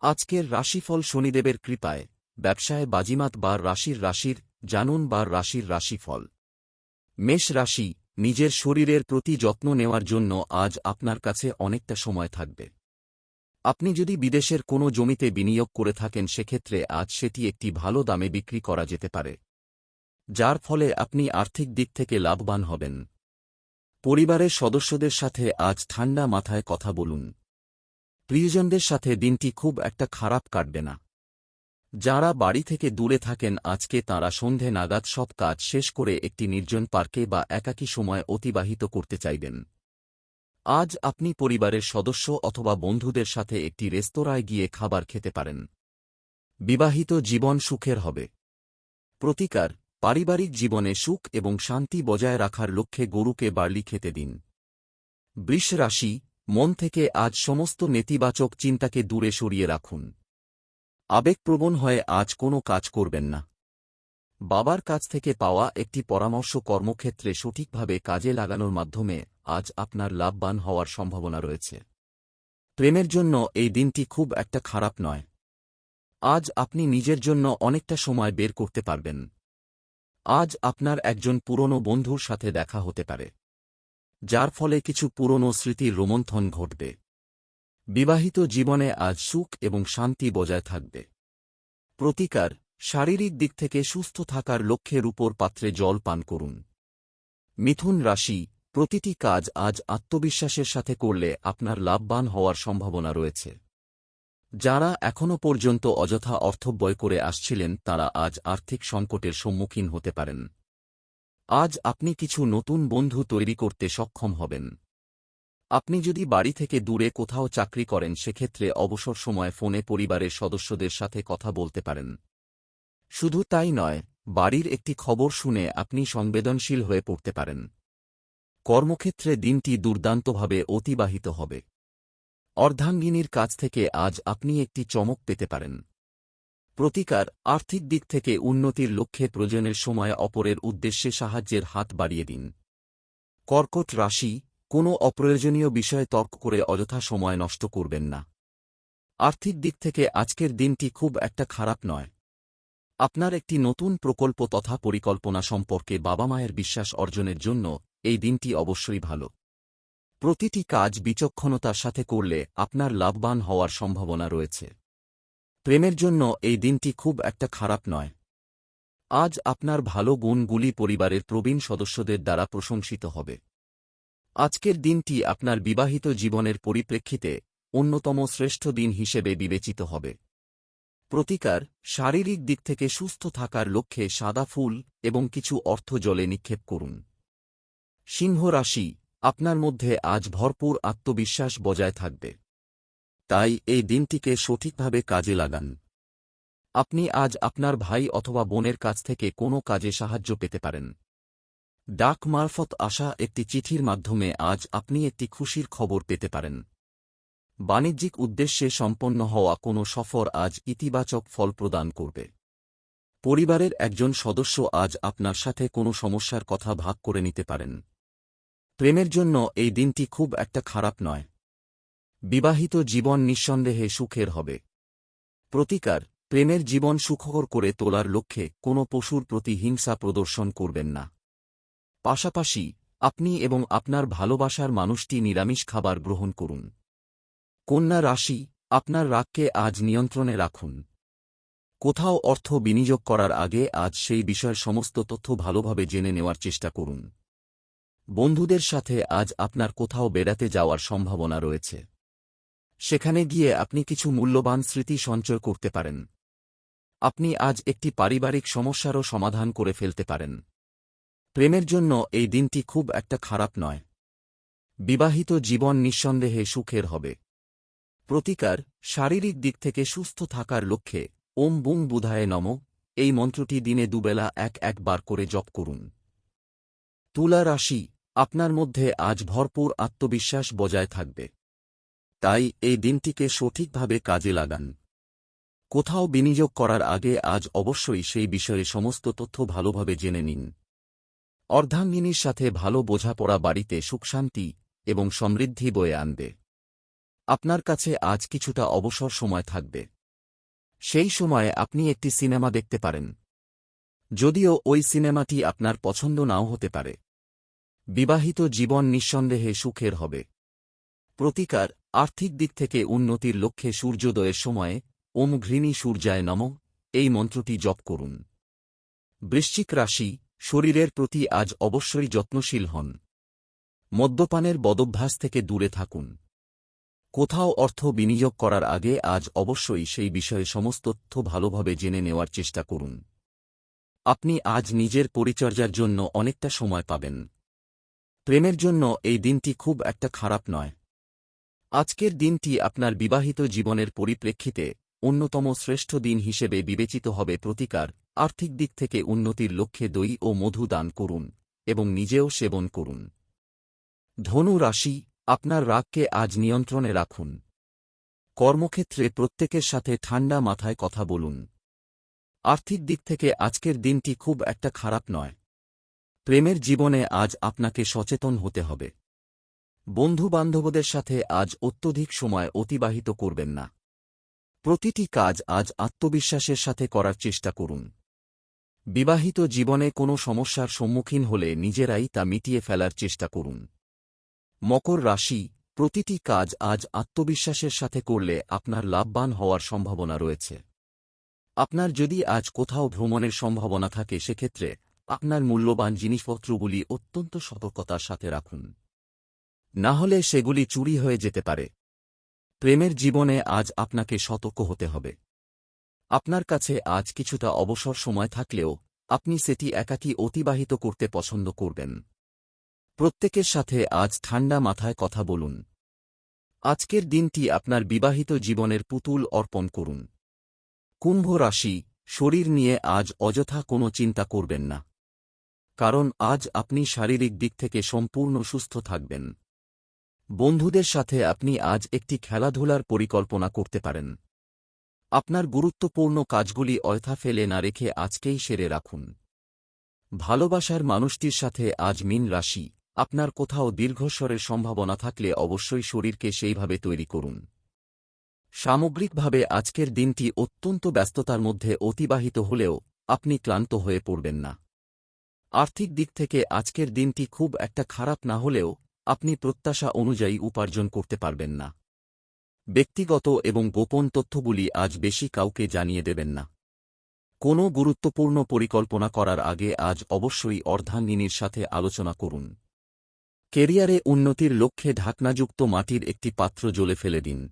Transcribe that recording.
আজকের রাশিফল শনিদেবের কৃপায়, ব্যবসায় বাজিমাত বা রাশির রাশির, জানুন বা রাশির রাশিফল। মেষ রাশি, নিজের শরীরের প্রতি যত্ন নেওয়ার জন্য আজ আপনার কাছে অনেকটা সময় থাকবে। আপনি যদি বিদেশের কোনো জমিতে বিনিয়োগ করে থাকেন, সেক্ষেত্রে আজ সেটি একটি ভালো দামে বিক্রি করা যেতে পারে। যার ফলে আপনি আর্থিক দিক থেকে লাভবান হবেন। পরিবারের সদস্যদের সাথে আজ ঠান্ডা মাথায় কথা বলুন। প্রিয়জনদের সাথে দিনটি খুব একটা খারাপ কাটবে না। যারা বাড়ি থেকে দূরে থাকেন, আজকে তাঁরা সন্ধে নাগাদ সব কাজ শেষ করে একটি নির্জন পার্কে বা একাকী সময় অতিবাহিত করতে চাইবেন। আজ আপনি পরিবারের সদস্য অথবা বন্ধুদের সাথে একটি রেস্তোরাঁয় গিয়ে খাবার খেতে পারেন। বিবাহিত জীবন সুখের হবে। প্রতিকার, পারিবারিক জীবনে সুখ এবং শান্তি বজায় রাখার লক্ষ্যে গরুকে বার্লি খেতে দিন। বৃষ রাশি মন থেকে আজ সমস্ত নেতিবাচক চিন্তাকে দূরে সরিয়ে রাখুন। আবেগপ্রবণ হয়ে আজ কোনো কাজ করবেন না। বাবার কাছ থেকে পাওয়া একটি পরামর্শ কর্মক্ষেত্রে সঠিকভাবে কাজে লাগানোর মাধ্যমে আজ আপনার লাভবান হওয়ার সম্ভাবনা রয়েছে। প্রেমের জন্য এই দিনটি খুব একটা খারাপ নয়। আজ আপনি নিজের জন্য অনেকটা সময় বের করতে পারবেন। আজ আপনার একজন পুরনো বন্ধুর সাথে দেখা হতে পারে। যার ফলে কিছু পুরনো স্মৃতির রোমন্থন ঘটবে। বিবাহিত জীবনে আজ সুখ এবং শান্তি বজায় থাকবে। প্রতিকার, শারীরিক দিক থেকে সুস্থ থাকার লক্ষ্যের উপর পাত্রে জল পান করুন। মিথুন রাশি, প্রতিটি কাজ আজ আত্মবিশ্বাসের সাথে করলে আপনার লাভবান হওয়ার সম্ভাবনা রয়েছে। যারা এখনও পর্যন্ত অযথা অর্থব্যয় করে আসছিলেন, তারা আজ আর্থিক সংকটের সম্মুখীন হতে পারেন। আজ আপনি কিছু নতুন বন্ধু তৈরি করতে সক্ষম হবেন। আপনি যদি বাড়ি থেকে দূরে কোথাও চাকরি করেন, সেক্ষেত্রে অবসর সময় ফোনে পরিবারের সদস্যদের সাথে কথা বলতে পারেন। শুধু তাই নয়, বাড়ির একটি খবর শুনে আপনি সংবেদনশীল হয়ে পড়তে পারেন। কর্মক্ষেত্রে দিনটি দুর্দান্তভাবে অতিবাহিত হবে। অর্ধাঙ্গিনীর কাছ থেকে আজ আপনি একটি চমক পেতে পারেন। প্রতিকার আর্থিক দিক থেকে উন্নতির লক্ষ্যে প্রয়োজনের সময় অপরের উদ্দেশ্যে সাহায্যের হাত বাড়িয়ে দিন। কর্কট রাশি, কোনো অপ্রয়োজনীয় বিষয়ে তর্ক করে অযথা সময় নষ্ট করবেন না। আর্থিক দিক থেকে আজকের দিনটি খুব একটা খারাপ নয়। আপনার একটি নতুন প্রকল্প তথা পরিকল্পনা সম্পর্কে বাবা মায়ের বিশ্বাস অর্জনের জন্য এই দিনটি অবশ্যই ভালো। প্রতিটি কাজ বিচক্ষণতার সাথে করলে আপনার লাভবান হওয়ার সম্ভাবনা রয়েছে। প্রেমের জন্য এই দিনটি খুব একটা খারাপ নয়। আজ আপনার ভালো গুণগুলি পরিবারের প্রবীণ সদস্যদের দ্বারা প্রশংসিত হবে। আজকের দিনটি আপনার বিবাহিত জীবনের পরিপ্রেক্ষিতে অন্যতম শ্রেষ্ঠ দিন হিসেবে বিবেচিত হবে। প্রতিকার শারীরিক দিক থেকে সুস্থ থাকার লক্ষ্যে সাদা ফুল এবং কিছু অর্থ জলে নিক্ষেপ করুন। সিংহ রাশি, আপনার মধ্যে আজ ভরপুর আত্মবিশ্বাস বজায় থাকবে। তাই এই দিনটিকে সঠিকভাবে কাজে লাগান। আপনি আজ আপনার ভাই অথবা বোনের কাছ থেকে কোনো কাজে সাহায্য পেতে পারেন। ডাক মারফত আসা একটি চিঠির মাধ্যমে আজ আপনি একটি খুশির খবর পেতে পারেন। বাণিজ্যিক উদ্দেশ্যে সম্পন্ন হওয়া কোনো সফর আজ ইতিবাচক ফল প্রদান করবে। পরিবারের একজন সদস্য আজ আপনার সাথে কোনো সমস্যার কথা ভাগ করে নিতে পারেন। প্রেমের জন্য এই দিনটি খুব একটা খারাপ নয়। বিবাহিত জীবন নিঃসন্দেহে সুখের হবে। প্রতিকার, প্রেমের জীবন সুখকর করে তোলার লক্ষ্যে কোনো পশুর প্রতি হিংসা প্রদর্শন করবেন না। পাশাপাশি, আপনি এবং আপনার ভালোবাসার মানুষটি নিরামিষ খাবার গ্রহণ করুন। কন্যা রাশি, আপনার রাগকে আজ নিয়ন্ত্রণে রাখুন। কোথাও অর্থ বিনিয়োগ করার আগে আজ সেই বিষয়ের সমস্ত তথ্য ভালোভাবে জেনে নেওয়ার চেষ্টা করুন। বন্ধুদের সাথে আজ আপনার কোথাও বেড়াতে যাওয়ার সম্ভাবনা রয়েছে। সেখানে গিয়ে আপনি কিছু মূল্যবান স্মৃতি সঞ্চয় করতে পারেন। আপনি আজ একটি পারিবারিক সমস্যারও সমাধান করে ফেলতে পারেন। প্রেমের জন্য এই দিনটি খুব একটা খারাপ নয়। বিবাহিত জীবন নিঃসন্দেহে সুখের হবে। প্রতিকার, শারীরিক দিক থেকে সুস্থ থাকার লক্ষ্যে, ওম বুং বুধায় নম, এই মন্ত্রটি দিনে দুবেলা এক একবার করে জপ করুন। তুলা রাশি, আপনার মধ্যে আজ ভরপুর আত্মবিশ্বাস বজায় থাকবে। তাই এই দিনটিকে সঠিকভাবে কাজে লাগান। কোথাও বিনিয়োগ করার আগে আজ অবশ্যই সেই বিষয়ে সমস্ত তথ্য ভালোভাবে জেনে নিন। অর্ধাঙ্গিনীর সাথে ভালো বোঝাপড়া বাড়িতে সুখশান্তি এবং সমৃদ্ধি বয়ে আনবে। আপনার কাছে আজ কিছুটা অবসর সময় থাকবে। সেই সময়ে আপনি একটি সিনেমা দেখতে পারেন। যদিও ওই সিনেমাটি আপনার পছন্দ নাও হতে পারে। বিবাহিত জীবন নিঃসন্দেহে সুখের হবে। প্রতিকার আর্থিক দিক থেকে উন্নতির লক্ষ্যে সূর্যোদয়ের সময়ে, ওম ঘৃণী সূর্যায় নম। এই মন্ত্রটি জপ করুন। বৃশ্চিক রাশি, শরীরের প্রতি আজ অবশ্যই যত্নশীল হন। মদ্যপানের বদভ্যাস থেকে দূরে থাকুন। কোথাও অর্থ বিনিয়োগ করার আগে আজ অবশ্যই সেই বিষয়ে সমস্ত তথ্য ভালোভাবে জেনে নেওয়ার চেষ্টা করুন। আপনি আজ নিজের পরিচর্যার জন্য অনেকটা সময় পাবেন। প্রেমের জন্য এই দিনটি খুব একটা খারাপ নয়। আজকের দিনটি আপনার বিবাহিত জীবনের পরিপ্রেক্ষিতে অন্যতম শ্রেষ্ঠ দিন হিসেবে বিবেচিত হবে প্রতিকার, আর্থিক দিক থেকে উন্নতির লক্ষ্যে দই ও মধু দান করুন এবং নিজেও সেবন করুন। ধনু রাশি, আপনার রাগকে আজ নিয়ন্ত্রণে রাখুন। কর্মক্ষেত্রে প্রত্যেকের সাথে ঠান্ডা মাথায় কথা বলুন। আর্থিক দিক থেকে আজকের দিনটি খুব একটা খারাপ নয়। প্রেমের জীবনে আজ আপনাকে সচেতন হতে হবে। বন্ধুবান্ধবদের সাথে আজ অত্যধিক সময় অতিবাহিত করবেন না। প্রতিটি কাজ আজ আত্মবিশ্বাসের সাথে করার চেষ্টা করুন। বিবাহিত জীবনে কোনো সমস্যার সম্মুখীন হলে নিজেরাই তা মিটিয়ে ফেলার চেষ্টা করুন। মকর রাশি, প্রতিটি কাজ আজ আত্মবিশ্বাসের সাথে করলে আপনার লাভবান হওয়ার সম্ভাবনা রয়েছে। আপনার যদি আজ কোথাও ভ্রমণের সম্ভাবনা থাকে, সেক্ষেত্রে আপনার মূল্যবান জিনিসপত্রগুলি অত্যন্ত সতর্কতার সাথে রাখুন। না হলে সেগুলি চুরি হয়ে যেতে পারে। প্রেমের জীবনে আজ আপনাকে সতর্ক হতে হবে। আপনার কাছে আজ কিছুটা অবসর সময় থাকলেও আপনি সেটি একাকী অতিবাহিত করতে পছন্দ করবেন। প্রত্যেকের সাথে আজ ঠান্ডা মাথায় কথা বলুন। আজকের দিনটি আপনার বিবাহিত জীবনের পুতুল অর্পণ করুন। কুম্ভ রাশি, শরীর নিয়ে আজ অযথা কোনো চিন্তা করবেন না। কারণ আজ আপনি শারীরিক দিক থেকে সম্পূর্ণ সুস্থ থাকবেন। বন্ধুদের সাথে আপনি আজ একটি খেলাধুলার পরিকল্পনা করতে পারেন। আপনার গুরুত্বপূর্ণ কাজগুলি অয়থা ফেলে না রেখে আজকেই সেরে রাখুন। ভালোবাসার মানুষটির সাথে আজ মিন রাশি। আপনার কোথাও দীর্ঘস্বরের সম্ভাবনা থাকলে অবশ্যই শরীরকে সেইভাবে তৈরি করুন। সামগ্রিকভাবে আজকের দিনটি অত্যন্ত ব্যস্ততার মধ্যে অতিবাহিত হলেও আপনি ক্লান্ত হয়ে পড়বেন না। আর্থিক দিক থেকে আজকের দিনটি খুব একটা খারাপ না হলেও আপনি প্রত্যাশা অনুযায়ী উপার্জন করতে পারবেন না। ব্যক্তিগত এবং গোপন তথ্যগুলি আজ বেশি কাউকে জানিয়ে দেবেন না। কোনো গুরুত্বপূর্ণ পরিকল্পনা করার আগে আজ অবশ্যই অর্ধাঙ্গিনীর সাথে আলোচনা করুন। কেরিয়ারে উন্নতির লক্ষ্যে ঢাকনাযুক্ত মাটির একটি পাত্র জ্বলে ফেলে দিন।